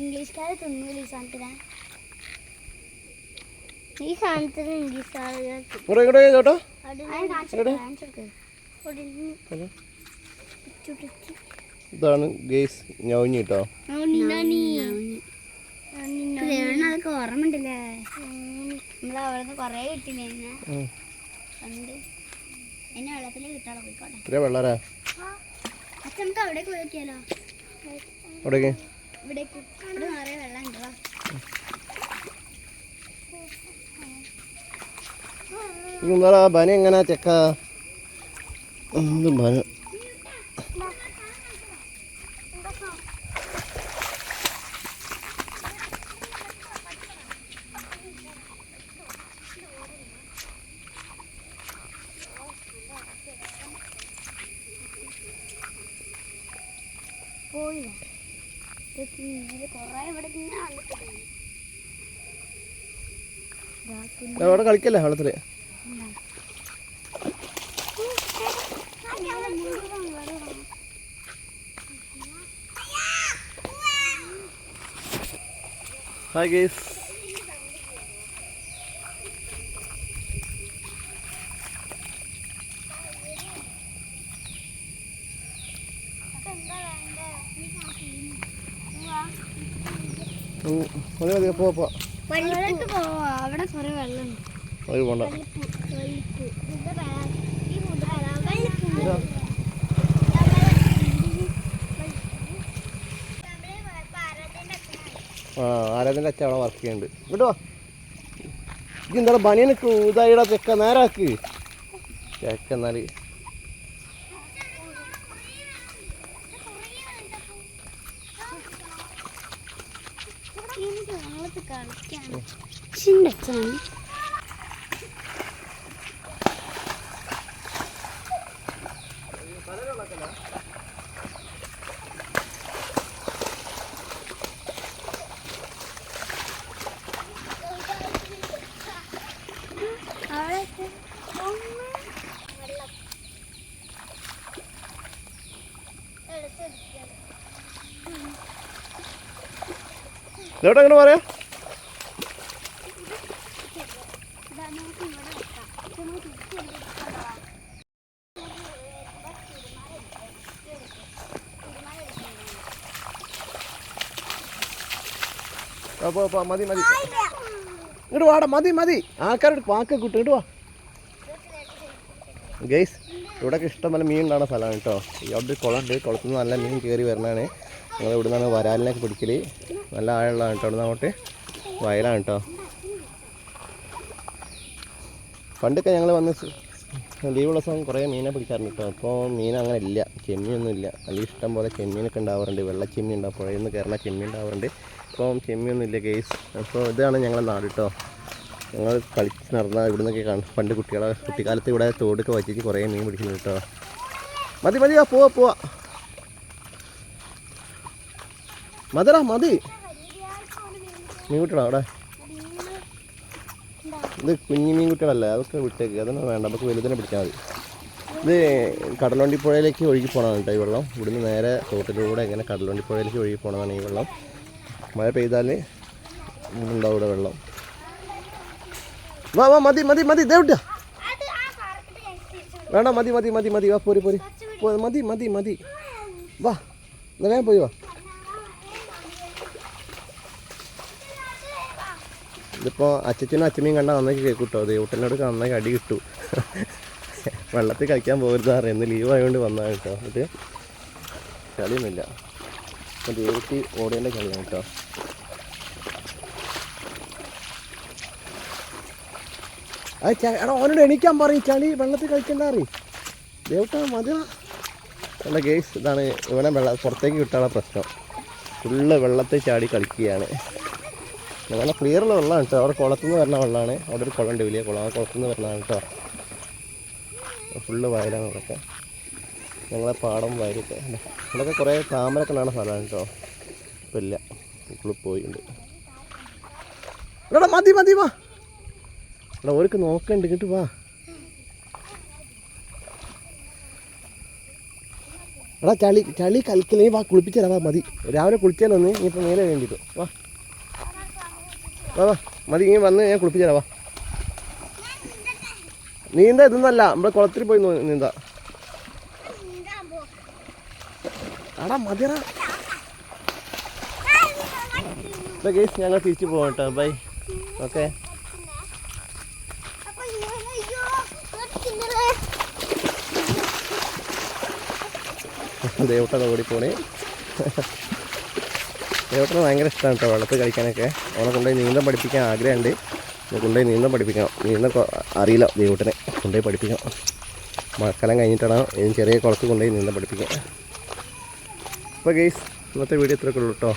ഇംഗ്ലീഷുകാരെ തിന്നൂല ഈ സാധനത്തിന്. ഈ സാധനത്തിന് ഇംഗ്ലീഷ് ഇതാണ് ഗേസ് ഞവഞ്ഞി കേട്ടോ. അതൊക്കെ ഓർമ്മണ്ടല്ലേ നമ്മൾ അവിടുന്ന് കൊറേ കിട്ടിനെ. പണ്ട്. എന്നെ വെള്ളത്തിൽ കിട്ടാളോ പോയിക്കോട്ടെ. അച്ഛൻ നമുക്ക് പോയിക്കാലോ എവിടേക്ക് ഉണ്ടോ? എന്താ ബന എങ്ങനെ ചെക്ക? എന്തും ബന അവിടെ കളിക്കല്ലേ വെള്ളത്തിൽ? ഹായ് ഗേസ് മതി അത് പോണ്ട. ആ ആരാധന്റെ അച്ഛൻ അവിടെ വർക്ക് ചെയ്യുന്നുണ്ട്. ഇങ്ങോട്ട് വാ. ഇത് എന്താ ബനിയനക്ക് ഇതായിടാ ചെക്ക നേരാക്ക്. ചെക്ക കളിക്കാൻ ഇതോടെ അങ്ങനെ പറയാം? പോ മതി മതി. ഇങ്ങോട്ട് വാടാ മതി മതി. ആൾക്കാരോട് പാക്ക് കിട്ടും ഇങ്ങോട്ട് വാ. ഗൈസ് ഇവിടെയൊക്കെ ഇഷ്ടംപോലെ മീൻ ഉണ്ടാകുന്ന സ്ഥലമാണ് കേട്ടോ. ഈ അവിടെ കുളമുണ്ട്. കുളത്തുനിന്ന് നല്ല മീൻ കയറി വരണതാണ്. ഞങ്ങൾ ഇവിടെ നിന്നാണ് വരാലിനൊക്കെ പിടിക്കൽ നല്ല ആഴമുള്ളതാണ് കേട്ടോ. ഇവിടെ അങ്ങോട്ട് വയലാണ് കേട്ടോ. പണ്ടൊക്കെ ഞങ്ങൾ വന്ന് ലീവുള്ള സമയം കുറേ മീനെ പിടിക്കാറുണ്ട് കേട്ടോ. അപ്പോൾ മീൻ അങ്ങനെ ഇല്ല. ചെമ്മീനൊന്നും ഇല്ല. നല്ല ഇഷ്ടം പോലെ ചെമ്മീനൊക്കെ ഉണ്ടാവാറുണ്ട്. വെള്ള ചെമ്മീൻ ഉണ്ടാവും. പുഴയിൽ നിന്ന് കയറുന്ന ചെമ്മീൻ ഉണ്ടാവാറുണ്ട്. ഇപ്പം ചെമ്മീനൊന്നും ഇല്ല കേസ് അപ്പോൾ ഇതാണ് ഞങ്ങളുടെ നാട് കേട്ടോ. ഞങ്ങൾ കളിച്ച് നടന്ന ഇവിടെ നിന്നൊക്കെ കാണും. പണ്ട് കുട്ടികളെ കുട്ടിക്കാലത്ത് ഇവിടെ തോടൊക്കെ വച്ചിട്ട് കുറേ മീൻ പിടിക്കുന്നു കേട്ടോ. മതി മതിയാ പോവാ പോവാ. മതിടാ മതി. മീൻകുട്ടികളാ അവിടെ? ഇത് കുഞ്ഞു മീൻകുട്ടികളല്ലേ അതൊക്കെ വിട്ടേക്ക്. അതൊന്നും വേണ്ട നമുക്ക് വലുതിനെ പിടിച്ചാൽ മതി. ഇത് കടലുണ്ടി പുഴയിലേക്ക് ഒഴുകി പോകണം കേട്ടോ ഈ വെള്ളം. ഇവിടുന്ന് നേരെ തോട്ടിലൂടെ ഇങ്ങനെ കടലുണ്ടി പുഴയിലേക്ക് ഒഴുകി പോകണമെന്നാണ് ഈ വെള്ളം. മഴ പെയ്താൽ ഉണ്ടാവും ഇവിടെ വെള്ളം. വാ വാ മതി മതി മതി ദേവിട്ട വേണ്ട മതി മതി മതി മതി. വാ പോരി പോരി. മതി മതി മതി. വാ എന്നാ പോയി വാ. ഇതിപ്പോൾ അച്ചച്ചനും അച്ഛമ്മയും കണ്ടാൽ നന്നായി കേൾക്കും കേട്ടോ ദേവട്ടനോട് നന്നായി അടി കിട്ടു. വെള്ളത്തിൽ കളിക്കാൻ പോകരുതാ അറിയാം ലീവ് ആയതുകൊണ്ട് വന്നാൽ കേട്ടോ. എന്നിട്ട് കളിയൊന്നുമില്ല. അപ്പം ദേവട്ടി ഓടേന്റെ കളിയാണ് കേട്ടോ. അത് എടാ ഓനോട് എണീക്കാൻ പറയും. ചളി വെള്ളത്തിൽ കളിക്കണ്ട അറി ദേവട്ടാ മതി അല്ല ഗേസ് ഇതാണ് ഇവനെ വെള്ളം പുറത്തേക്ക് കിട്ടാനുള്ള പ്രശ്നം. ഫുള്ള് വെള്ളത്തിൽ ചാടി കളിക്കുകയാണ്. നല്ല ക്ലിയർ ഉള്ള വെള്ളമാണ് കേട്ടോ അവിടെ കുളത്തുനിന്ന് വരുന്ന വെള്ളമാണ്. അവിടെ ഒരു കുളമുണ്ട് വലിയ കുളം. ആ കുളത്തുനിന്ന് വരുന്നതാണ് കേട്ടോ ഫുള്ള് വയലാണ് ഇവിടെയൊക്കെ ഞങ്ങളെ പാടം വയലൊക്കെ ഇവിടെയൊക്കെ കുറേ താമരൊക്കെ ഉണ്ടാകുന്ന സ്ഥലമാണ് കേട്ടോ ഇപ്പം ഇല്ല. ഇപ്പോൾ പോയിട്ടുണ്ട്. മതി മതി വാ. എടാ ഓർക്ക് നോക്കണ്ട്. ഇങ്ങോട്ട് വാ. എടാ ചളി ചളി കളിക്കലേ വാ കുളിപ്പിച്ചാലാ വാ മതി. രാവിലെ കുളിച്ചാലൊന്ന് ഇനിയിപ്പോൾ മേലെ വേണ്ടിയിട്ട്. വാ. വാ വാ. മതി ഇങ്ങനെ വന്ന് ഞാൻ കുളിപ്പിച്ചാ വാ. നീന്താ ഇതൊന്നല്ല നമ്മുടെ കുളത്തിൽ പോയി നീന്താ. എടാ മതിയടാ. ഗേസ് ഞങ്ങൾ തിരിച്ചു പോകാം കേട്ടോ. ബൈ. ഓക്കെ. അപ്പൊ ഞാൻ ദേവട്ടന് ഭയങ്കര ഇഷ്ടമാണ് കേട്ടോ വെള്ളത്തിൽ കളിക്കാനൊക്കെ. അവനെ കൊണ്ടുപോയി നീന്തം പഠിപ്പിക്കാൻ ആഗ്രഹമുണ്ട്. കൊണ്ടുപോയി നീന്തം പഠിപ്പിക്കണം. നീന്തം അറിയില്ല ദേവട്ടനെ. കൊണ്ടുപോയി പഠിപ്പിക്കണം. മഴക്കാലം കഴിഞ്ഞിട്ടാണ് ഇനി ചെറിയ കുളത്ത് കൊണ്ടുപോയി നീന്തം പഠിപ്പിക്കാം അപ്പോൾ ഗെയ്സ് ഇന്നത്തെ വീഡിയോ ഇത്രയൊക്കെ ഉള്ളൂ കേട്ടോ